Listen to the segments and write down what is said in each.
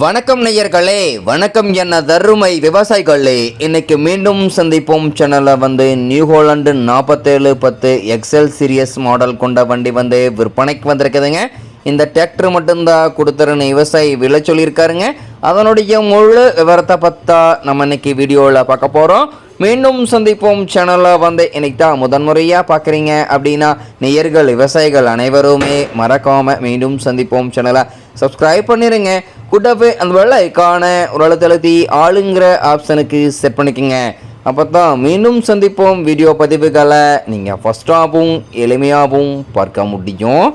வணக்கம் நேயர்களே வணக்கம் என்ன தருமை விவசாயிகளே. இன்னைக்கு மீண்டும் சந்திப்போம். சேனலில் வந்து நியூ ஹோலண்டு நாற்பத்தேழு பத்து எக்ஸல் சீரியஸ் மாடல் கொண்ட வண்டி வந்து விற்பனைக்கு வந்திருக்குதுங்க. இந்த டிராக்டர் மட்டும்தான் கொடுத்துருன்னு விவசாயி விலை சொல்லியிருக்காருங்க. அதனுடைய முழு விவரத்தை பார்த்தா நம்ம இன்னைக்கு வீடியோவில் பார்க்க போகிறோம் மீண்டும் சந்திப்போம். சேனலில் வந்து இன்னைக்கு தான் முதன்முறையாக பார்க்குறீங்க அப்படின்னா நேயர்கள் விவசாயிகள் அனைவருமே மறக்காமல் மீண்டும் சந்திப்போம். சேனலை சப்ஸ்கிரைப் பண்ணிடுங்க கூட்டவே அந்த வெள்ள ஐக்கானை ஒரு அழுத்தழுத்தி ஆளுங்கிற ஆப்ஷனுக்கு செட் பண்ணிக்கோங்க. அப்போ தான் மீண்டும் சந்திப்போம். வீடியோ பதிவுகளை நீங்கள் ஃபஸ்ட்டாகவும் எளிமையாகவும் பார்க்க முடியும்.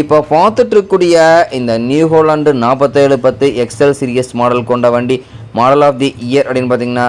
இப்போ பார்த்துட்ருக்கக்கூடிய இந்த நியூ ஹோலாண்டு நாற்பத்தேழு பத்து எக்ஸல் சீரியஸ் மாடல் கொண்ட வண்டி மாடல் ஆஃப் தி இயர் அப்படின்னு பார்த்தீங்கன்னா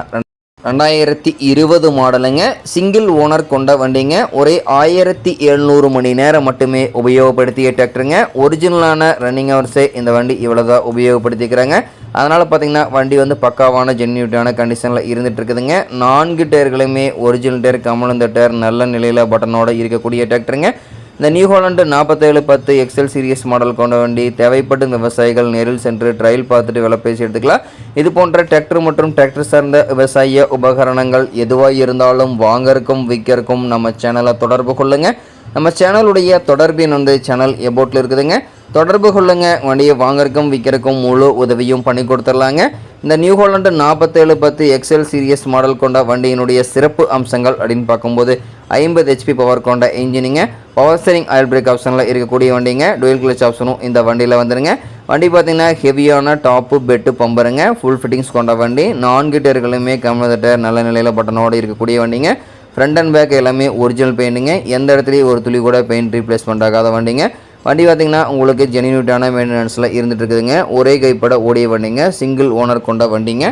ரெண்டாயிரத்தி இருபது மாடலுங்க. சிங்கிள் ஓனர் கொண்ட வண்டிங்க. ஒரே ஆயிரத்தி எழுநூறு மணி நேரம் மட்டுமே உபயோகப்படுத்திய டிராக்டருங்க ஒரிஜினலான ரன்னிங் ஹவர்ஸே இந்த வண்டி இவ்வளோதான் உபயோகப்படுத்திக்கிறாங்க. அதனால் பார்த்தீங்கன்னா வண்டி வந்து பக்காவான ஜென்யூட்டான கண்டிஷனில் இருந்துகிட்டு இருக்குதுங்க நான்கு டயர்களுமே ஒரிஜினல் டயர் கமலந்த டயர் நல்ல நிலையில் பட்டனோடு இருக்கக்கூடிய டிராக்டருங்க இந்த நியூ ஹாலண்டு நாற்பத்தேழு பத்து எக்ஸல் சீரியஸ் மாடல் கொண்ட வண்டி தேவைப்படும் விவசாயிகள் நேரில் சென்று ட்ரையல் பார்த்துட்டு விலை பேசி எடுத்துக்கலாம். இது போன்ற டிராக்டர் மற்றும் டிராக்டர் சார்ந்த விவசாய உபகரணங்கள் எதுவாக இருந்தாலும் வாங்கறக்கும் விற்கிறக்கும் நம்ம சேனலை தொடர்பு கொள்ளுங்க. நம்ம சேனலுடைய தொடர்பின் வந்து சேனல் எபோட்டில் இருக்குதுங்க. தொடர்பு கொள்ளுங்க. வண்டியை வாங்கறக்கும் விற்கிறக்கும் முழு உதவியும் பண்ணி கொடுத்துர்லாங்க இந்த நியூ ஹாலண்டு நாற்பத்தேழு பத்து எக்ஸ்எல் சீரியஸ் மாடல் கொண்ட வண்டியினுடைய சிறப்பு அம்சங்கள் அப்படின்னு பார்க்கும்போது ஐம்பது ஹெச்பி பவர் கொண்ட இன்ஜினிங்க பவர் ஸ்டேரிங் ஆயில் பிரேக் ஆப்ஷனில் இருக்கக்கூடிய வண்டிங்க. டுவெல் கிளச் ஆப்ஷனும் இந்த வண்டியில் வந்துடுங்க வண்டி பார்த்தீங்கன்னா ஹெவியான டாப்பு பெட்டு பம்பருங்க. ஃபுல் ஃபிட்டிங்ஸ் கொண்ட வண்டி. நான்கு டயர்களுமே கம்மிட்டர் நல்ல நிலையில் பட்டனோடு இருக்கக்கூடிய வண்டிங்க. ஃப்ரண்ட் அண்ட் பேக் எல்லாமே ஒரிஜினல் பெயிண்ட்டுங்க எந்த இடத்துலையும் ஒரு துளி கூட பெயிண்ட் ரீப்ளேஸ்மெண்ட் ஆகாத வண்டிங்க. வண்டி பார்த்திங்கன்னா உங்களுக்கு ஜெனியூட்டான மெயின்டெனன்ஸில் இருந்துட்டு இருக்குதுங்க. ஒரே கைப்பட ஓடிய வண்டிங்க. சிங்கிள் ஓனர் கொண்ட வண்டிங்க.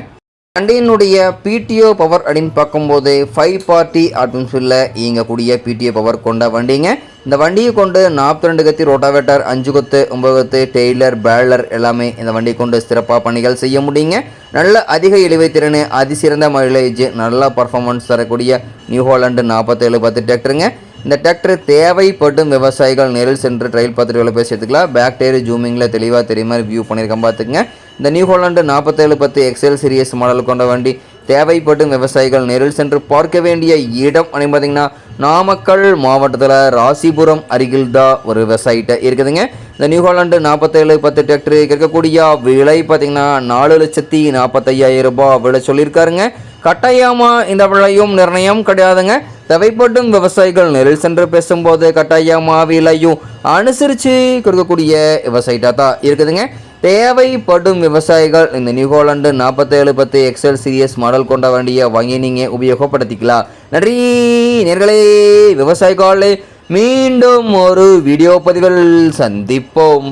வண்டியினுடைய பிடிஓ பவர் அப்படின்னு பார்க்கும்போது ஃபைவ் பார்ட்டி ஆட்டோமொபைலில் இயங்கக்கூடிய பிடிஓ பவர் கொண்ட வண்டிங்க. இந்த வண்டியை கொண்டு நாற்பத்தி ரெண்டு கத்தி ரோட்டாவேட்டர் அஞ்சு கொத்து ஒம்பது கொத்து டெய்லர் பேலர் எல்லாமே இந்த வண்டியை கொண்டு சிறப்பாக பணிகள் செய்ய முடியுங்க. நல்ல அதிக இழுவை திறன் அதிசிறந்த மைலேஜ் நல்ல பர்ஃபார்மன்ஸ் தரக்கூடிய நியூ ஹாலண்டு நாற்பத்தேழு பத்து டிராக்டருங்க இந்த டிராக்டர் தேவைப்படும் விவசாயிகள் நேரில் சென்று ட்ரையல் பார்த்துட்டு வேலை பேசி எடுத்துக்கலாம் பேக் டயர் ஜூமிங்கில் தெளிவாக தெரியுமா வியூ பண்ணியிருக்கேன் பார்த்துங்க இந்த நியூ ஹாலண்டு நாற்பத்தேழு பத்து எக்ஸல் சீரியஸ் மாடல் கொண்ட வண்டி தேவைப்படும் விவசாயிகள் நேரில் சென்று பார்க்க வேண்டிய இடம் அப்படின்னு பார்த்தீங்கன்னா நாமக்கல் மாவட்டத்தில் ராசிபுரம் அருகில் தான் ஒரு விவசாயிட்ட இருக்குதுங்க. இந்த நியூ ஹாலாண்டு நாற்பத்தேழு பத்து டிராக்டர் இருக்கக்கூடிய விலை பார்த்தீங்கன்னா நாலு லட்சத்தி நாற்பத்தையாயிரம் ரூபாய் விலை சொல்லியிருக்காருங்க. கட்டாயமாக இந்த விலையும் நிர்ணயம் கிடையாதுங்க. தேவைப்படும் விவசாயிகள் நேரில் சென்று பேசும்போது கட்டாயமாக விலையும் அனுசரித்து கொடுக்கக்கூடிய விவசாயிட்டாக தான் இருக்குதுங்க. தேவைப்படும் விவசாயிகள் இந்த நியூஹோலண்டு நாற்பத்தேழு பத்து எக்ஸல் சீரியஸ் மாடல் கொண்ட வண்டியை வாங்கி நீங்கள் உபயோகப்படுத்திக்கலாம். நன்றி நேர்களே. விவசாயிகளே மீண்டும் ஒரு வீடியோ பதிவில் சந்திப்போம்.